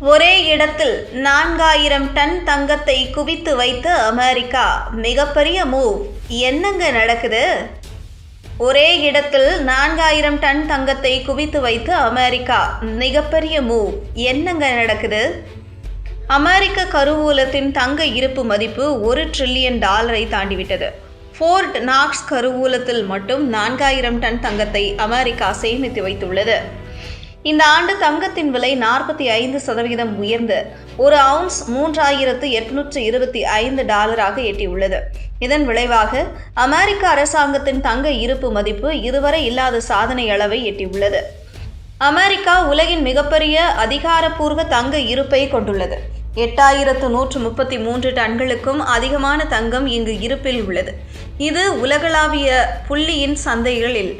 ஒரே இடத்தில் நான்காயிரம் டன் தங்கத்தை குவித்து வைத்த அமெரிக்கா மிகப்பெரிய மூவ். என்னங்க நடக்குது? ஒரே இடத்தில் நான்காயிரம் டன் தங்கத்தை குவித்து வைத்து அமெரிக்கா மிகப்பெரிய மூவ். என்னங்க நடக்குது? அமெரிக்க கருவூலத்தின் தங்க இருப்பு மதிப்பு ஒரு ட்ரில்லியன் டாலரை தாண்டிவிட்டது. ஃபோர்ட் நாக்ஸ் கருவூலத்தில் மட்டும் நான்காயிரம் டன் தங்கத்தை அமெரிக்கா சேமித்து வைத்துள்ளது. இந்த ஆண்டு தங்கத்தின் விலை நாற்பத்தி ஐந்து சதவீதம் உயர்ந்து ஒரு அவுன்ஸ் மூன்றாயிரத்து எட்நூற்று இருபத்தி ஐந்து டாலராக எட்டியுள்ளது. இதன் விளைவாக அமெரிக்க அரசாங்கத்தின் தங்க இருப்பு மதிப்பு இதுவரை இல்லாத சாதனை அளவை எட்டியுள்ளது. அமெரிக்கா உலகின் மிகப்பெரிய அதிகாரப்பூர்வ தங்க இருப்பை கொண்டுள்ளது. எட்டாயிரத்து நூற்று முப்பத்தி மூன்று டன்களுக்கும் அதிகமான தங்கம் இங்கு இருப்பில் உள்ளது. இது உலகளாவிய புள்ளியின் சந்தைகளில்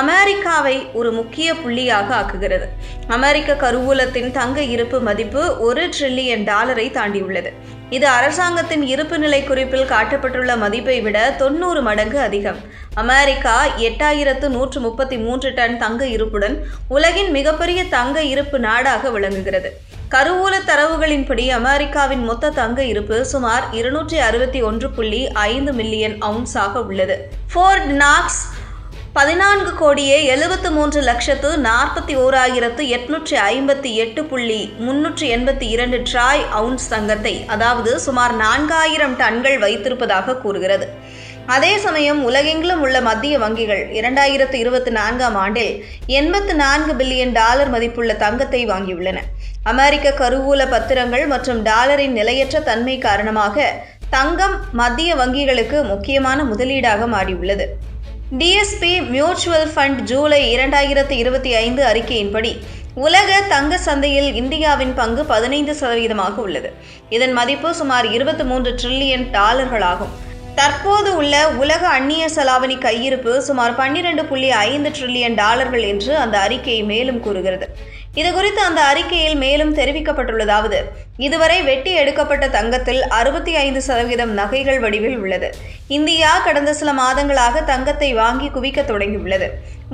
அமெரிக்காவை ஒரு முக்கிய புள்ளியாக ஆக்குகிறது. அமெரிக்க கருவூலத்தின் தங்க இருப்பு மதிப்பு ஒரு ட்ரில்லியன் டாலரை தாண்டியுள்ளது. இது அரசாங்கத்தின் இருப்பு நிலை குறிப்பில் காட்டப்பட்டுள்ள மதிப்பை விட தொண்ணூறு மடங்கு அதிகம். அமெரிக்கா எட்டாயிரத்து நூற்று முப்பத்தி மூன்று டன் தங்க இருப்புடன் உலகின் மிகப்பெரிய தங்க இருப்பு நாடாக விளங்குகிறது. கருவூல தரவுகளின்படி அமெரிக்காவின் மொத்த தங்க இருப்பு சுமார் இருநூற்றி அறுபத்தி ஒன்று புள்ளி ஐந்து மில்லியன் அவுன்ஸாக உள்ளது. ஃபோர்ட் நாக்ஸ் பதினான்கு கோடியே எழுபத்து மூன்று லட்சத்து நாற்பத்தி ஓராயிரத்து எட்நூற்றி ஐம்பத்தி எட்டு புள்ளி முன்னூற்றி எண்பத்தி இரண்டு ட்ராய் அவுன்ஸ் தங்கத்தை அதாவது சுமார் நான்காயிரம் டன்கள் வைத்திருப்பதாக கூறுகிறது. அதே சமயம் உலகெங்கிலும் உள்ள மத்திய வங்கிகள் இரண்டாயிரத்து இருபத்தி நான்காம் ஆண்டில் எண்பத்து நான்கு பில்லியன் டாலர் மதிப்புள்ள தங்கத்தை வாங்கியுள்ளன. அமெரிக்க கருவூல பத்திரங்கள் மற்றும் டாலரின் நிலையற்ற தன்மை காரணமாக தங்கம் மத்திய வங்கிகளுக்கு முக்கியமான முதலீடாக மாறியுள்ளது. டிஎஸ்பி மியூச்சுவல் ஃபண்ட் ஜூலை இரண்டாயிரத்து இருபத்தி ஐந்து அறிக்கையின்படி உலக தங்க சந்தையில் இந்தியாவின் பங்கு பதினைந்து சதவீதமாக உள்ளது. இதன் மதிப்பு சுமார் இருபத்தி மூன்று ட்ரில்லியன் டாலர்களாகும். தற்போது உள்ள உலக அந்நிய செலாவணி கையிருப்பு சுமார் பன்னிரண்டு புள்ளி ஐந்து ட்ரில்லியன் டாலர்கள் என்று அந்த அறிக்கை மேலும் கூறுகிறது. இது குறித்து அந்த அறிக்கையில் மேலும் தெரிவிக்கப்பட்டுள்ளதாவது இதுவரை வெட்டி எடுக்கப்பட்ட தங்கத்தில் அறுபத்தி ஐந்து சதவீதம் நகைகள் வடிவில் உள்ளது. இந்தியா கடந்த சில மாதங்களாக தங்கத்தை வாங்கி குவிக்க தொடங்கியுள்ளது.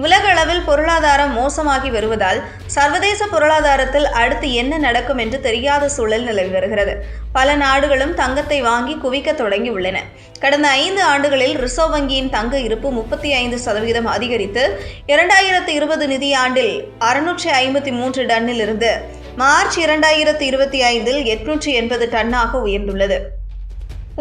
உலக அளவில் பொருளாதாரம் மோசமாகி வருவதால் சர்வதேச பொருளாதாரத்தில் அடுத்து என்ன நடக்கும் என்று தெரியாத சூழல் நிலவி வருகிறது. பல நாடுகளும் தங்கத்தை வாங்கி குவிக்க தொடங்கியுள்ளன. கடந்த ஐந்து ஆண்டுகளில் ரிசர்வ் வங்கியின் தங்க இருப்பு முப்பத்தி ஐந்து சதவீதம் அதிகரித்து இரண்டாயிரத்து இருபது நிதியாண்டில் அறுநூற்றி ஐம்பத்தி மூன்று மூன்று டன்னிலிருந்து மார்ச் இரண்டாயிரத்தி இருபத்தி ஐந்தில் எட்நூற்றி எண்பது டன்னாக உயர்ந்துள்ளது.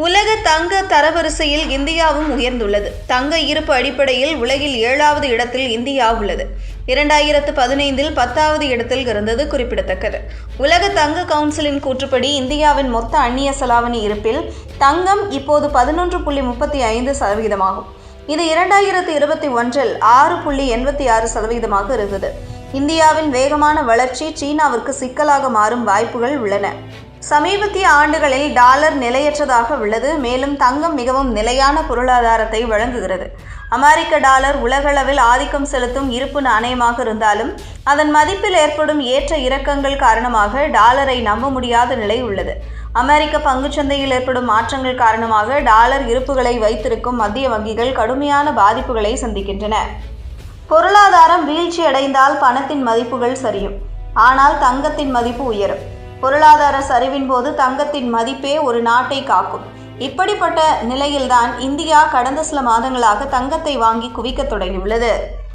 உலக தங்க தரவரிசையில் இந்தியாவும் உயர்ந்துள்ளது. தங்க இருப்பு அடிப்படையில் உலகில் ஏழாவது இடத்தில் இந்தியா உள்ளது. இரண்டாயிரத்து பதினைந்தில் பத்தாவது இடத்தில் இருந்தது குறிப்பிடத்தக்கது. உலக தங்க கவுன்சிலின் கூற்றுப்படி இந்தியாவின் மொத்த அந்நிய செலாவணி இருப்பில் தங்கம் இப்போது பதினொன்று புள்ளி முப்பத்தி ஐந்து சதவீதமாகும். இது இரண்டாயிரத்து இருபத்தி ஒன்றில் ஆறு புள்ளி எண்பத்தி ஆறு சதவீதமாக இருந்தது. இந்தியாவின் வேகமான வளர்ச்சி சீனாவிற்கு சிக்கலாக மாறும் வாய்ப்புகள் உள்ளன. சமீபத்திய ஆண்டுகளில் டாலர் நிலையற்றதாக உள்ளது. மேலும் தங்கம் மிகவும் நிலையான பொருளாதாரத்தை வழங்குகிறது. அமெரிக்க டாலர் உலகளவில் ஆதிக்கம் செலுத்தும் இருப்பு நாணயமாக இருந்தாலும் அதன் மதிப்பில் ஏற்படும் ஏற்ற இறக்கங்கள் காரணமாக டாலரை நம்ப முடியாத நிலை உள்ளது. அமெரிக்க பங்குச்சந்தையில் ஏற்படும் மாற்றங்கள் காரணமாக டாலர் இருப்புகளை வைத்திருக்கும் மத்திய வங்கிகள் கடுமையான பாதிப்புகளை சந்திக்கின்றன. பொருளாதாரம் வீழ்ச்சியடைந்தால் பணத்தின் மதிப்புகள் சரியும். ஆனால் தங்கத்தின் மதிப்பு உயரும். பொருளாதார சரிவின் போது தங்கத்தின் மதிப்பே ஒரு நாட்டை காக்கும். இப்படிப்பட்ட நிலையில்தான் இந்தியா கடந்த சில மாதங்களாக தங்கத்தை வாங்கி குவிக்க தொடங்கியுள்ளது.